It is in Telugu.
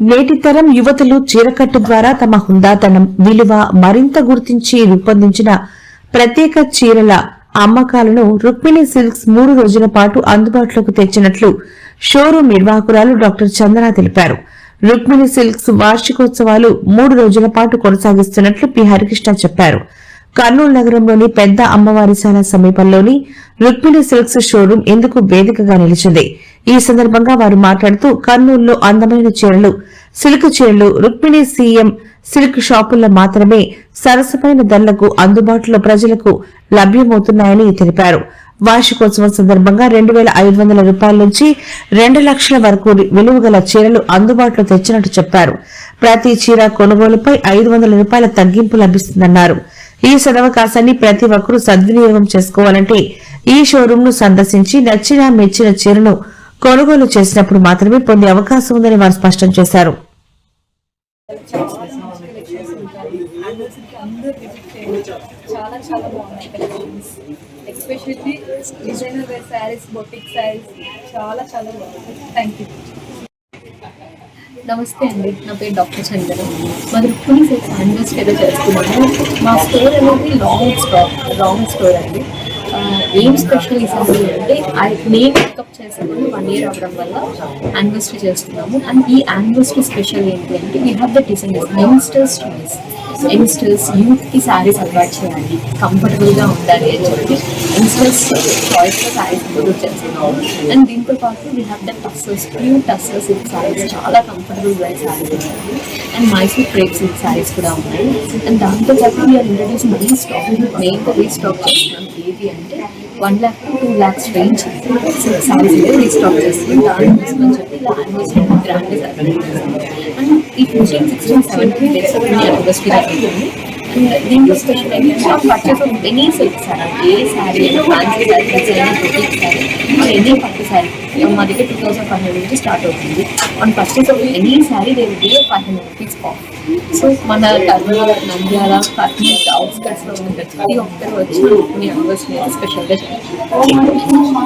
నేటి తరం యువతులు చీరకట్టు ద్వారా తమ హుందాతనం విలువ మరింత గుర్తించి రూపొందించిన ప్రత్యేక చీరల అమ్మకాలను రుక్మిణి సిల్క్స్ మూడు రోజుల పాటు అందుబాటులోకి తెచ్చినట్లు షోరూం నిర్వాహకురాలు డాక్టర్ చందన తెలిపారు. రుక్మిణి సిల్క్స్ వార్షికోత్సవాలు మూడు రోజుల పాటు కొనసాగిస్తున్నట్లు పి. హరికృష్ణ చెప్పారు. కర్నూలు నగరంలోని పెద్ద అమ్మవారిశాల సమీపంలోని రుక్మిణి సిల్క్స్ షోరూం ఎందుకు వేదికగా నిలిచింది? ఈ సందర్భంగా వారు మాట్లాడుతూ కర్నూలులో అందమైన చీరలు సిల్క్ చీరలు రుక్మిణి సీఎం సిల్క్ షాపుల్లో మాత్రమే సరసమైన ధరలకు అందుబాటులో ప్రజలకు లభ్యమవుతున్నాయని తెలిపారు. వార్షికోత్సవం సందర్భంగా రెండు వేల ఐదు వందల రూపాయల నుంచి రెండు లక్షల వరకు విలువ గల చీరలు అందుబాటులో తెచ్చినట్టు చెప్పారు. ప్రతి చీర కొనుగోలుపై ఐదు వందల రూపాయల తగ్గింపు లభిస్తుందన్నారు. ఈ సదవకాశాన్ని ప్రతి ఒక్కరూ సద్వినియోగం చేసుకోవాలంటే ఈ షోరూమ్ను సందర్శించి నచ్చిన మెచ్చిన చీరను కొనుగోలు చేసినప్పుడు మాత్రమే పొందే అవకాశం ఉందని వారు స్పష్టం చేశారు. చాలా చాలా బాగున్నాయి collections. Especially designer wear saris boutique saris చాలా చాలా బాగుంది థ్యాంక్ యూ నమస్తే అండి. నా పేరు డాక్టర్ చంద్ర మాది రుక్మిణి సిల్క్స్ ఏదో చేస్తున్నాము మా స్టోర్ అనేది లాంగ్ స్టోర్ లాంగ్ స్టోర్ అండి. ఏం స్పెషల్ ఈసారి అంటే నేను పికప్ చేసుకుని వన్ ఇయర్ అవ్వడం వల్ల యానివర్సరీ చేస్తున్నాము. అండ్ ఈ యానివర్సరీ స్పెషల్ ఏంటి అంటే we have the design youngsters choice youngsters యూత్కి శారీస్ అలవాటు చేయాలి. కంఫర్టబుల్గా ఉండాలి అని చెప్పి యంగ్స్టర్స్ చాయిస్లో శారీస్ ప్రొడ్యూస్ చేస్తున్నాము అండ్ దీంతో పాటు we have the tussars pure tussars in saris చాలా కంఫర్టబుల్గా శారీస్ ఉన్నాయి. And Mysore crepes in saris కూడా ఉన్నాయి. అండ్ దాంతో పాటు వీఆర్ ఇంట్రడ్యూస్ మరీ స్టాక్ మెయిన్గా రీస్టాక్ చేస్తున్నాం ఏది అంటే one lakh to two lakhs range saris అయితే రీస్టాక్ చేస్తుంది దాని కోసం చెప్పి ఇలా యానివర్సరీ గ్రాండ్గా అండ్ ఈ fifteen sixteen seventeen days anniversary జరుగుతుంది దీంట్లో స్పెషల్ ఏంటంటే purchase of any silk sari a sari fancy sari design boutique sari any పట్టు శారీ మా దగ్గర టూ థౌసండ్ ఫైవ్ హండ్రెడ్ నుంచి స్టార్ట్ అవుతుంది. And purchase of any sari they will five hundred rupees off so మన కర్నూలు నంద్యాల కర్నూలు అవుట్స్కట్స్లో ఉన్న ప్రతి ఒక్కరు వచ్చి మీ యూనివర్సిటీ స్పెషల్గా చేయాలి